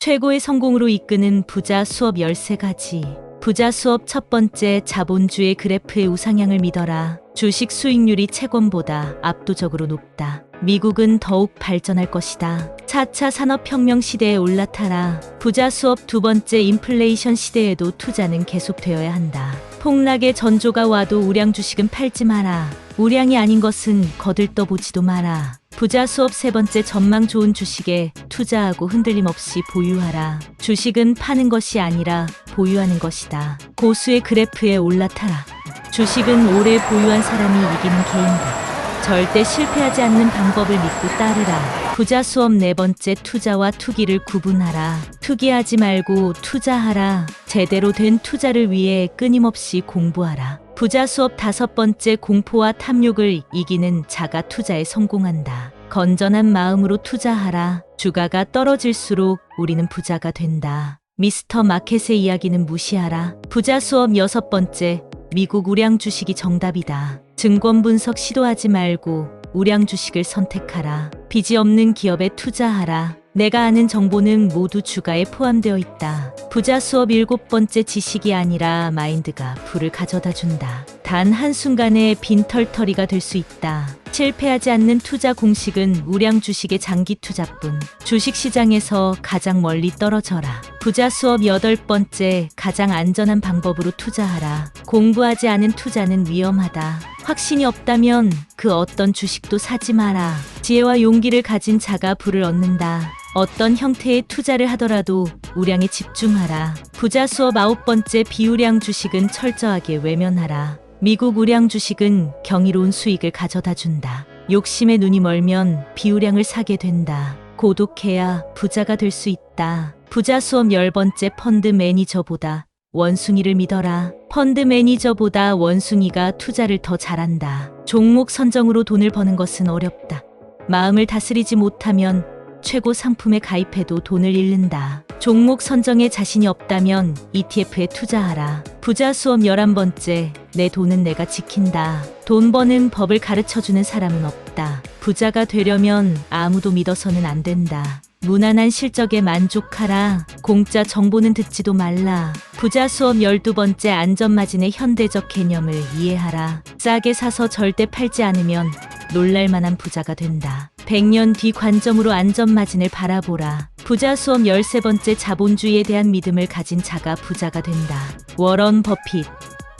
최고의 성공으로 이끄는 부자 수업 13가지. 부자 수업 첫 번째 자본주의 그래프의 우상향을 믿어라. 주식 수익률이 채권보다 압도적으로 높다. 미국은 더욱 발전할 것이다. 4차 산업혁명 시대에 올라타라. 부자 수업 두 번째 인플레이션 시대에도 투자는 계속되어야 한다. 폭락의 전조가 와도 우량 주식은 팔지 마라. 우량이 아닌 것은 거들떠보지도 마라. 부자 수업 세 번째 전망 좋은 주식에 투자하고 흔들림 없이 보유하라. 주식은 파는 것이 아니라 보유하는 것이다. 고수의 그래프에 올라타라. 주식은 오래 보유한 사람이 이기는 게임이다. 절대 실패하지 않는 방법을 믿고 따르라. 부자 수업 네 번째 투자와 투기를 구분하라. 투기하지 말고 투자하라. 제대로 된 투자를 위해 끊임없이 공부하라. 부자 수업 다섯 번째 공포와 탐욕을 이기는 자가 투자에 성공한다. 건전한 마음으로 투자하라. 주가가 떨어질수록 우리는 부자가 된다. 미스터 마켓의 이야기는 무시하라. 부자 수업 여섯 번째 미국 우량 주식이 정답이다. 증권 분석 시도하지 말고 우량 주식을 선택하라. 빚이 없는 기업에 투자하라. 내가 아는 정보는 모두 주가에 포함되어 있다. 부자 수업 일곱 번째 지식이 아니라 마인드가 불을 가져다 준다. 단 한순간에 빈털터리가 될 수 있다. 실패하지 않는 투자 공식은 우량 주식의 장기 투자뿐. 주식 시장에서 가장 멀리 떨어져라. 부자 수업 여덟 번째 가장 안전한 방법으로 투자하라. 공부하지 않은 투자는 위험하다. 확신이 없다면 그 어떤 주식도 사지 마라. 지혜와 용기를 가진 자가 부를 얻는다. 어떤 형태의 투자를 하더라도 우량에 집중하라. 부자 수업 아홉 번째 비우량 주식은 철저하게 외면하라. 미국 우량 주식은 경이로운 수익을 가져다 준다. 욕심에 눈이 멀면 비우량을 사게 된다. 고독해야 부자가 될 수 있다. 부자 수업 열 번째 펀드 매니저보다 원숭이를 믿어라. 펀드 매니저보다 원숭이가 투자를 더 잘한다. 종목 선정으로 돈을 버는 것은 어렵다. 마음을 다스리지 못하면 최고 상품에 가입해도 돈을 잃는다. 종목 선정에 자신이 없다면 ETF에 투자하라. 부자 수업 11번째, 내 돈은 내가 지킨다. 돈 버는 법을 가르쳐 주는 사람은 없다. 부자가 되려면 아무도 믿어서는 안 된다. 무난한 실적에 만족하라. 공짜 정보는 듣지도 말라. 부자 수업 12번째 안전마진의 현대적 개념을 이해하라. 싸게 사서 절대 팔지 않으면 놀랄만한 부자가 된다. 100년 뒤 관점으로 안전마진을 바라보라. 부자 수업 13번째 자본주의에 대한 믿음을 가진 자가 부자가 된다. 워런 버핏.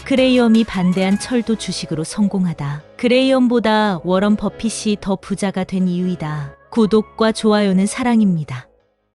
그레이엄이 반대한 철도 주식으로 성공하다. 그레이엄보다 워런 버핏이 더 부자가 된 이유이다. 구독과 좋아요는 사랑입니다.